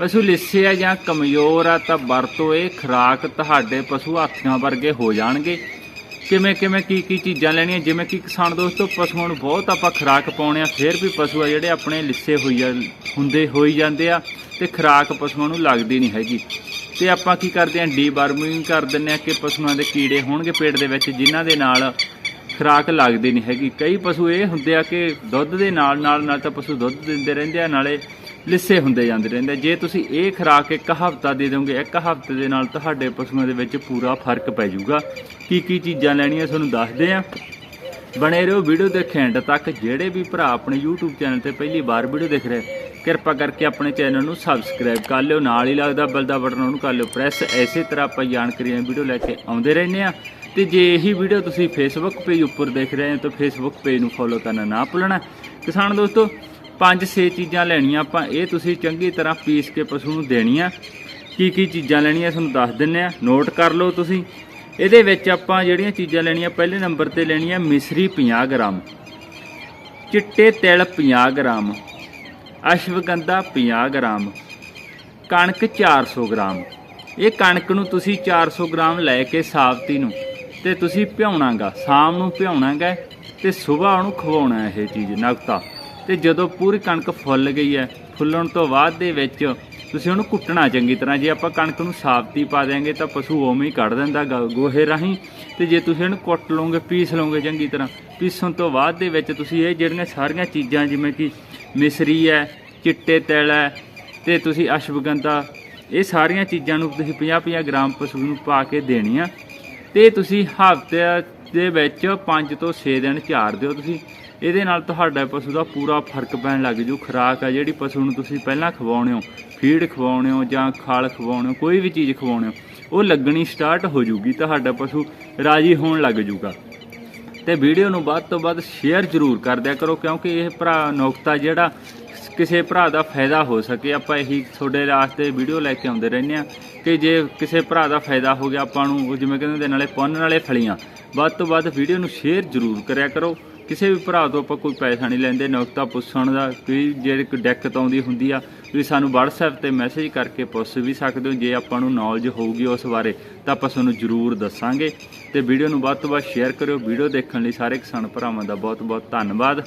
ਪਸ਼ੂ ਲਿੱਸੇ ਆ ਜਾਂ ਕਮਜ਼ੋਰ ਆ, ਤਾਂ ਵਰਤੋ ਇਹ ਖੁਰਾਕ ਤੁਹਾਡੇ ਪਸ਼ੂ ਹਾਥੀਆਂ ਵਰਗੇ ਹੋ ਜਾਣਗੇ। ਕਿਵੇਂ ਕਿਵੇਂ, ਕੀ ਕੀ ਚੀਜ਼ਾਂ ਲੈਣੀਆਂ? ਜਿਵੇਂ ਕਿ ਕਿਸਾਨ ਦੋਸਤੋ ਪਸ਼ੂਆਂ ਨੂੰ ਬਹੁਤ ਆਪਾਂ ਖੁਰਾਕ ਪਾਉਣੇ ਆ, ਫਿਰ ਵੀ ਪਸ਼ੂ ਆ ਜਿਹੜੇ ਆਪਣੇ ਲਿੱਸੇ ਹੋਈ ਆ ਹੁੰਦੇ ਹੋਈ ਜਾਂਦੇ ਆ, ਤੇ ਖੁਰਾਕ ਪਸ਼ੂਆਂ ਨੂੰ ਲੱਗਦੀ ਨਹੀਂ ਹੈਗੀ। ਤੇ ਆਪਾਂ ਕੀ ਕਰਦੇ ਆ, ਡੀਵਾਰਮਿੰਗ ਕਰ ਦਿੰਨੇ ਆ ਕਿ ਪਸ਼ੂਆਂ ਦੇ ਕੀੜੇ ਹੋਣਗੇ ਪੇਟ ਦੇ ਵਿੱਚ, ਜਿਨ੍ਹਾਂ ਦੇ ਨਾਲ ਖੁਰਾਕ ਲੱਗਦੀ ਨਹੀਂ ਹੈਗੀ। ਕਈ ਪਸ਼ੂ ਇਹ ਹੁੰਦੇ ਆ ਕਿ ਦੁੱਧ ਦੇ ਨਾਲ ਨਾਲ ਨਾਲ ਤਾਂ ਪਸ਼ੂ ਦੁੱਧ ਦਿੰਦੇ ਰਹਿੰਦੇ ਆ, ਨਾਲੇ ਲਿੱਸੇ ਹੁੰਦੇ ਜਾਂਦੇ ਰਹਿੰਦੇ ਜੇ ਤੁਸੀਂ ਇਹ ਖੁਰਾਕ ਇੱਕ ਹਫ਼ਤਾ ਦੇ ਦੋਗੇ ਇੱਕ ਹਫ਼ਤੇ ਦੇ ਨਾਲ ਤੁਹਾਡੇ ਪਸ਼ੂਆਂ ਦੇ ਵਿੱਚ ਪੂਰਾ ਫ਼ਰਕ ਪੈ ਜਾਊਗਾ। ਕੀ ਕੀ ਚੀਜ਼ਾਂ ਲੈਣੀਆਂ ਤੁਹਾਨੂੰ ਦੱਸਦੇ ਆ। ਬਣੇ ਰਹੋ ਵੀਡੀਓ ਦੇ ਐਂਡ ਤੱਕ। ਜਿਹੜੇ ਵੀ ਭਰਾ ਆਪਣੇ YouTube ਚੈਨਲ ਤੇ ਪਹਿਲੀ ਵਾਰ ਵੀਡੀਓ ਦੇਖ ਰਹੇ, ਕਿਰਪਾ ਕਰਕੇ ਆਪਣੇ ਚੈਨਲ ਨੂੰ ਸਬਸਕ੍ਰਾਈਬ ਕਰ ਲਿਓ। ਨਾਲ ਹੀ ਲੱਗਦਾ ਬੈਲ ਦਾ ਬਟਨ ਉਹਨੂੰ ਕਰ ਲਿਓ ਪ੍ਰੈਸ। ਐਸੇ ਤਰ੍ਹਾਂ ਆਪਾਂ ਜਾਣਕਾਰੀ ਜਾਣਕਾਰੀਆਂ ਵੀਡੀਓ ਲੈ ਕੇ ਆਉਂਦੇ ਰਹਿੰਦੇ ਆ। ਤੇ ਜੇ ਇਹੀ ਵੀਡੀਓ ਤੁਸੀਂ ਫੇਸਬੁੱਕ ਪੇਜ ਉੱਪਰ ਦੇਖ ਰਹੇ ਹੋ ਤਾਂ ਫੇਸਬੁੱਕ ਪੇਜ ਨੂੰ ਫੋਲੋ ਕਰਨਾ ਨਾ ਭੁੱਲਣਾ। ਕਿਸਾਨ ਦੋਸਤੋ ਪੰਜ ਛੇ ਚੀਜ਼ਾਂ ਲੈਣੀਆਂ ਆਪਾਂ, ਇਹ ਤੁਸੀਂ ਚੰਗੀ ਤਰ੍ਹਾਂ ਪੀਸ ਕੇ ਪਸ਼ੂ ਨੂੰ ਦੇਣੀਆਂ। ਕੀ ਕੀ ਚੀਜ਼ਾਂ ਲੈਣੀਆਂ ਤੁਹਾਨੂੰ ਦੱਸ ਦਿੰਨੇ ਆ, ਨੋਟ ਕਰ ਲਓ ਤੁਸੀਂ। ਇਹਦੇ ਵਿੱਚ ਆਪਾਂ ਜਿਹੜੀਆਂ ਚੀਜ਼ਾਂ ਲੈਣੀਆਂ, ਪਹਿਲੇ ਨੰਬਰ ਤੇ ਲੈਣੀਆਂ ਮਿਸਰੀ 50 ਗ੍ਰਾਮ, ਚਿੱਟੇ ਤਿਲ 50 ਗ੍ਰਾਮ, ਅਸ਼ਵਗੰਧਾ 50 ਗ੍ਰਾਮ, ਕਣਕ 400 ਗ੍ਰਾਮ। ਇਹ ਕਣਕ ਨੂੰ ਤੁਸੀਂ 400 ਗ੍ਰਾਮ ਲੈ ਕੇ ਸਾਬਤੀ ਨੂੰ ਤੇ ਤੁਸੀਂ ਭਿਉਣਾਗਾ, ਸ਼ਾਮ ਨੂੰ ਭਿਉਣਾਗਾ ਤੇ ਸਵੇਰ ਉਹਨੂੰ ਖਵਾਉਣਾ ਇਹ ਚੀਜ਼ ਨਕਤਾ ਤੇ ਜਦੋਂ ਪੂਰੀ ਕਣਕ ਫੁੱਲ ਗਈ ਹੈ, ਫੁੱਲਣ ਤੋਂ ਬਾਅਦ ਦੇ ਵਿੱਚ ਤੁਸੀਂ ਉਹਨੂੰ ਕੁੱਟਣਾ ਚੰਗੀ ਤਰ੍ਹਾਂ। ਜੇ ਆਪਾਂ ਕਣਕ ਨੂੰ ਸਾਬਤੀ ਪਾ ਦਿਆਂਗੇ ਤਾਂ ਪਸ਼ੂ ਉਵੇਂ ਹੀ ਕੱਢ ਦਿੰਦਾ ਗਾ, ਗੋਹੇ ਰਾਹੀਂ। ਤੇ ਜੇ ਤੁਸੀਂ ਇਹਨੂੰ ਕੁੱਟ ਲਓਗੇ, ਪੀਸ ਲਓਗੇ ਚੰਗੀ ਤਰ੍ਹਾਂ, ਪੀਸਣ ਤੋਂ ਬਾਅਦ ਦੇ ਵਿੱਚ ਤੁਸੀਂ ਇਹ ਜਿਹੜੀਆਂ ਸਾਰੀਆਂ ਚੀਜ਼ਾਂ ਜਿਵੇਂ ਕਿ ਮਿਸਰੀ ਹੈ, ਚਿੱਟੇ ਤਿਲ ਹੈ, ਤੇ ਤੁਸੀਂ ਅਸ਼ਵਗੰਧਾ, ਇਹ ਸਾਰੀਆਂ ਚੀਜ਼ਾਂ ਨੂੰ ਤੁਸੀਂ 50-50 ਗ੍ਰਾਮ ਪਸ਼ੂ ਨੂੰ ਪਾ ਕੇ ਦੇਣੀਆਂ। ਤੇ ਤੁਸੀਂ ਹਫ਼ਤੇ ਦੇ ਵਿੱਚ 5 ਤੋਂ 6 ਦਿਨ ਝਾੜ ਦਿਓ ਤੁਸੀਂ। ਇਹਦੇ ਨਾਲ ਤੁਹਾਡਾ ਪਸ਼ੂ ਦਾ ਪੂਰਾ ਫ਼ਰਕ ਪੈਣ ਲੱਗ ਜੂ। ਖੁਰਾਕ ਆ ਜਿਹੜੀ ਪਸ਼ੂ ਨੂੰ ਤੁਸੀਂ ਪਹਿਲਾਂ ਖਵਾਉਣੇ ਹੋ, ਫੀਡ ਖਵਾਉਣੇ ਹੋ ਜਾਂ ਖਾਲ ਖਵਾਉਣੇ ਹੋ, ਕੋਈ ਵੀ ਚੀਜ਼ ਖਵਾਉਣੇ ਹੋ, ਉਹ ਲੱਗਣੀ ਸਟਾਰਟ ਹੋ ਜੂਗੀ, ਤੁਹਾਡਾ ਪਸ਼ੂ ਰਾਜੀ ਹੋਣ ਲੱਗ ਜੂਗਾ। ਤੇ ਵੀਡੀਓ ਨੂੰ ਵੱਧ ਤੋਂ ਵੱਧ ਸ਼ੇਅਰ ਜ਼ਰੂਰ ਕਰ ਦਿਆ ਕਰੋ, ਕਿਉਂਕਿ ਇਹ ਭਰਾ ਨੁਕਤਾ ਜਿਹੜਾ ਕਿਸੇ ਭਰਾ ਦਾ ਫਾਇਦਾ ਹੋ ਸਕੇ। ਆਪਾਂ ਇਹੀ ਤੁਹਾਡੇ ਵਾਸਤੇ ਵੀਡੀਓ ਲੈ ਕੇ ਆਉਂਦੇ ਰਹਿੰਦੇ ਆ ਕਿ ਜੇ ਕਿਸੇ ਭਰਾ ਦਾ ਫਾਇਦਾ ਹੋ ਗਿਆ, ਆਪਾਂ ਨੂੰ ਜਿਵੇਂ ਕਹਿੰਦੇ ਨਾਲੇ ਪੁੰਨ ਨਾਲੇ ਫਲੀਆਂ। ਵੱਧ ਤੋਂ ਵੱਧ ਵੀਡੀਓ ਨੂੰ ਸ਼ੇਅਰ ਜ਼ਰੂਰ ਕਰਿਆ ਕਰੋ। ਕਿਸੇ ਵੀ ਭਰਾ ਤੋਂ ਆਪਾਂ ਕੋਈ ਪੈਸਾ ਨਹੀਂ ਲੈਂਦੇ ਨੁਕਤਾ ਪੁੱਛਣ ਦਾ ਕੋਈ ਜਿਹੜੀ ਕੋਈ ਦਿੱਕਤ ਆਉਂਦੀ ਹੁੰਦੀ ਆ ਤੁਸੀਂ ਸਾਨੂੰ WhatsApp ਤੇ ਮੈਸੇਜ ਕਰਕੇ ਪੁੱਛ ਵੀ ਸਕਦੇ ਹੋ, ਜੇ ਆਪਾਂ ਨੂੰ ਨੌਲੇਜ ਹੋਊਗੀ ਉਸ ਬਾਰੇ, ਤਾਂ ਆਪਾਂ ਤੁਹਾਨੂੰ ਜ਼ਰੂਰ ਦੱਸਾਂਗੇ। ਤੇ ਵੀਡੀਓ ਨੂੰ ਵੱਧ ਤੋਂ ਵੱਧ ਸ਼ੇਅਰ ਕਰਿਓ, ਵੀਡੀਓ ਦੇਖਣ ਲਈ ਸਾਰੇ ਕਿਸਾਨ ਭਰਾਵਾਂ ਦਾ ਬਹੁਤ ਬਹੁਤ ਧੰਨਵਾਦ।